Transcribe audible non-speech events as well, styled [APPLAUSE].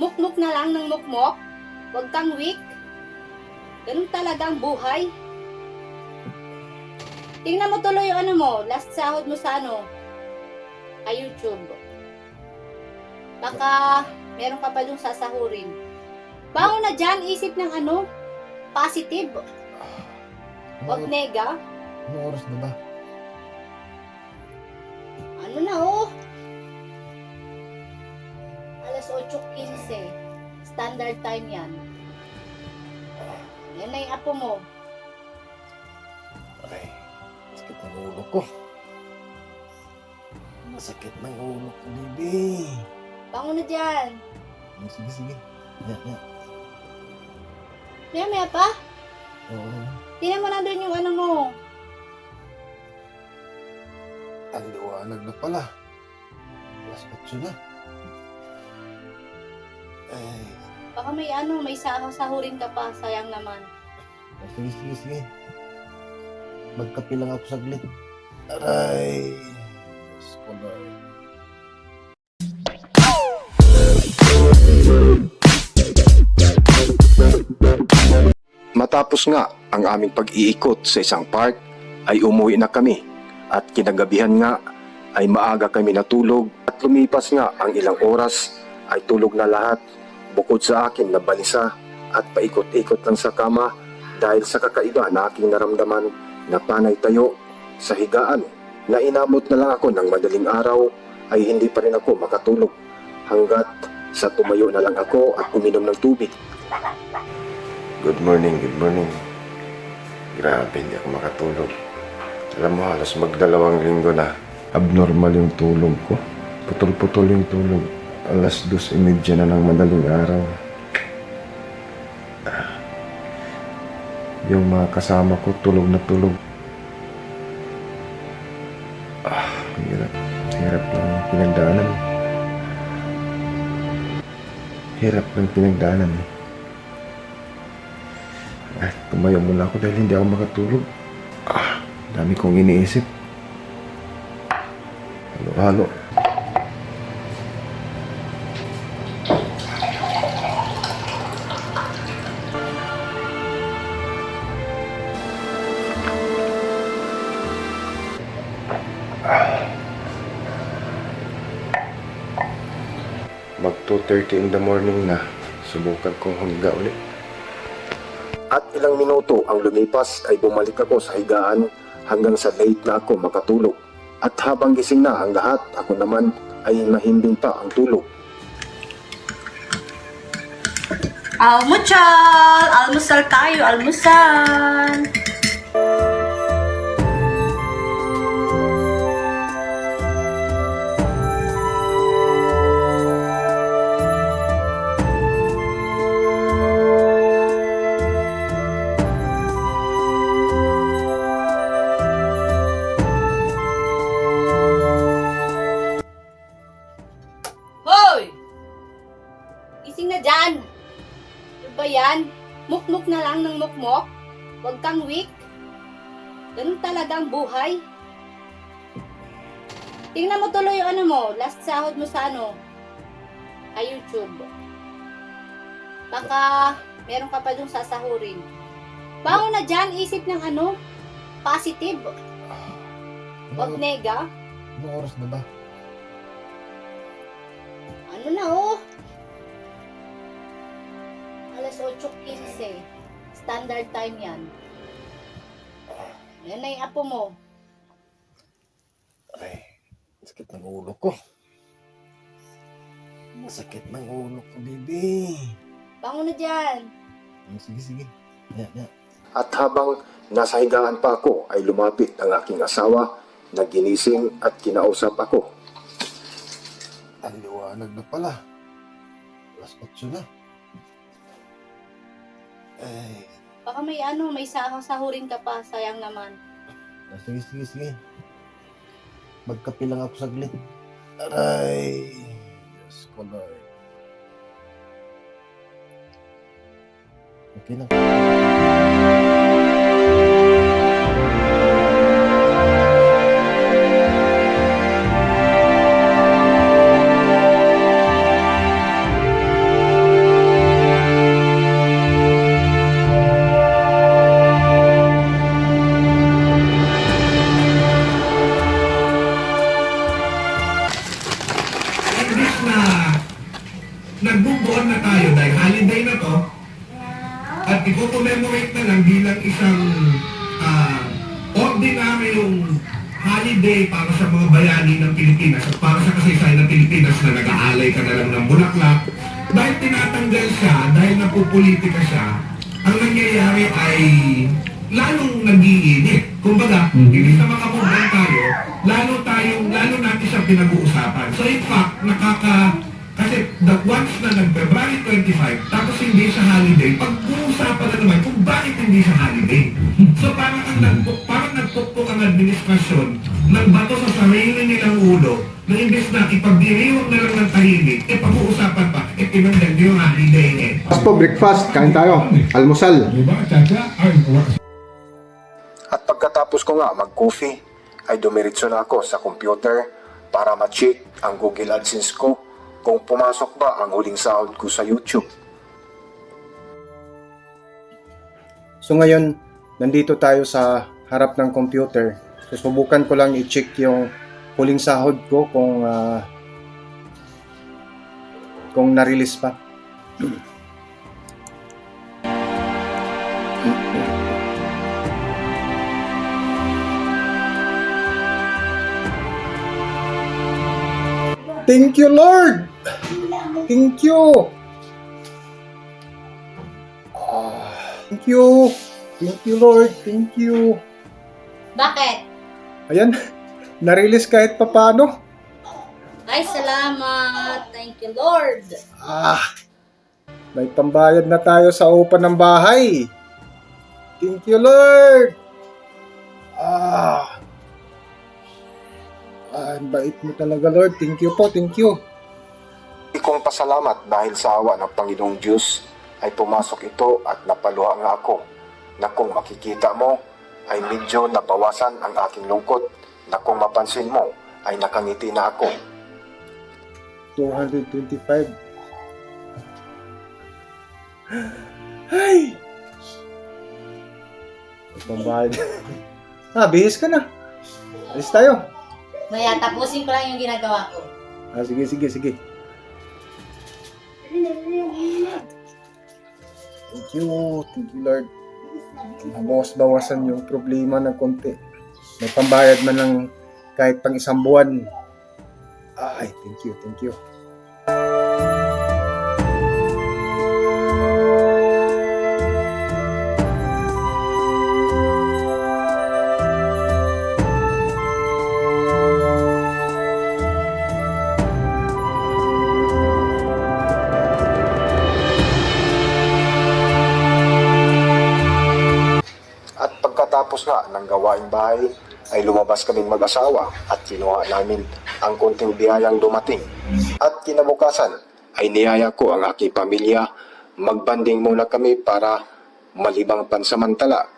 Mukmuk na lang ng mukmok. Huwag kang weak. Ganun talaga ang buhay. Tingnan mo tuloy yung ano mo, last sahod mo sa ano, kay YouTube. Baka meron ka pa dong sasahurin. Bangon na dyan, isip ng ano, positive. Huwag nega. Anong oras na ba? Ano na oh? Alas 8.15. Standard time yan. Yan na yung apo mo. Aray, sakit ng ulo ko. Masakit ng ulo ko, baby. Bangon na dyan. Oh, sige, sige. Ya, ya. Maya maya pa. Oo. Tingnan mo na doon yung ano mo. Ang liwanag na pala. Alas 8 na. Ay, Baka may ano, may sah- sahurin ka pa. Sayang naman. sige, sige, sige. Magkape lang ako saglit. Aray. Diyos ko, Lord. Matapos nga ang aming pag-iikot sa isang park ay umuwi na kami at kinagabihan nga ay maaga kami natulog at lumipas nga ang ilang oras ay tulog na lahat bukod sa akin na balisa at paikot-ikot lang sa kama dahil sa kakaiba na aking naramdaman na panay tayo sa higaan na inabot na lang ako ng madaling araw ay hindi pa rin ako makatulog hanggat sa tumayo na lang ako at uminom ng tubig Good morning, good morning. Grabe, hindi ako makatulog. Alam mo, halos magdalawang linggo na. Abnormal yung tulog ko. Putol-putol yung tulog. Alas dos imedya na ng madaling araw. Ah. Yung mga kasama ko, tulog na tulog. Ah, hirap. Hirap lang pinagdaanan. Hirap lang pinagdaanan. Ay, tumayo muna ako dahil hindi ako makatulog. Ah, dami kong iniisip. Halo-halo. 2.30 in the morning na. Subukan kong humiga ulit. At ilang minuto ang lumipas ay bumalik ako sa higaan hanggang sa late na ako makatulog. At habang gising na ang lahat, ako naman ay mahimbing pa ang tulog. Almuchal! Almusal tayo, almusal! Ganun talaga ang buhay. Tingnan mo tuloy yung ano mo, last sahod mo sa ano, kay YouTube. Baka meron ka pa dong sasahurin. Bangon na dyan, isip ng ano, positive. Huwag nega. Anong oras na ba? Ano na oh? Alas 8.15. Standard time yan. Yan na yung apo mo. Aray, sakit ng ulo ko. Masakit ng ulo ko, baby. Bangon na dyan. Oh, sige, sige. Ya, ya. At habang nasa higaan pa ako ay lumapit ang aking asawa na ginising at kinausap ako. Ang liwanag na pala. Alas 8 na. Ay, Baka may ano, may sah- sahurin ka pa. Sayang naman. ah, sige, sige, sige. Magkape lang ako saglit. Aray. Diyos ko, Lord. Okay lang. i-commemorate na lang bilang isang ah, uh, ordinaryong holiday para sa mga bayani ng Pilipinas at para sa kasaysayan ng Pilipinas na nag-aalay ka na lang ng bulaklak. Dahil tinatanggal siya, dahil napupolitika siya, ang nangyayari ay lalong nag-iinit. Kumbaga, mm-hmm. imbis na makamugan tayo, lalo tayong, lalo natin siya pinag-uusapan. So in fact, nakaka kasi the once na nag-February 25, tapos hindi siya holiday, pag-uusapan na naman kung bakit hindi siya holiday. So parang ang nagpuk, parang nagpukpok ang administrasyon ng bato sa sarili nilang ulo na imbes na ipagdiriwang na lang ng tahimik, eh pag-uusapan pa, eh pinagdag yung holiday eh. Tapos po, breakfast, kain tayo. Almusal. At pagkatapos ko nga mag-coffee, ay dumiretso na ako sa computer para ma-check ang Google AdSense ko kung pumasok ba ang huling sahod ko sa YouTube. So ngayon, nandito tayo sa harap ng computer. So subukan ko lang i-check yung huling sahod ko kung ah, kung na-release pa. Thank you, Lord! Thank you! Thank you! Thank you, Lord! Thank you! Bakit? Ayan, na-release kahit papano. Ay, salamat. Thank you, Lord. Ah, may pambayad na tayo sa upa ng bahay. Thank you, Lord. Ah, ah ang bait mo talaga, Lord. Thank you po, thank you. Ikong pasalamat dahil sa awa ng Panginoong Diyos ay pumasok ito at napaluha nga ako na kung makikita mo ay medyo nabawasan ang aking lungkot na kung mapansin mo ay nakangiti na ako. 225. Ay! Pambayad. [LAUGHS] ah, bihis ka na. Alis tayo. Maya, tapusin ko lang yung ginagawa ko. Ah, sige, sige, sige. Thank you. Thank you, Lord. Nabawas-bawasan yung problema ng konti. May pambayad man lang kahit pang isang buwan. Ay, thank you, thank you. Pagkatapos nga ng gawaing bahay, ay lumabas kaming mag-asawa at kinuha namin ang konting biyayang dumating. At kinabukasan ay niyaya ko ang aking pamilya, magbanding muna kami para malibang pansamantala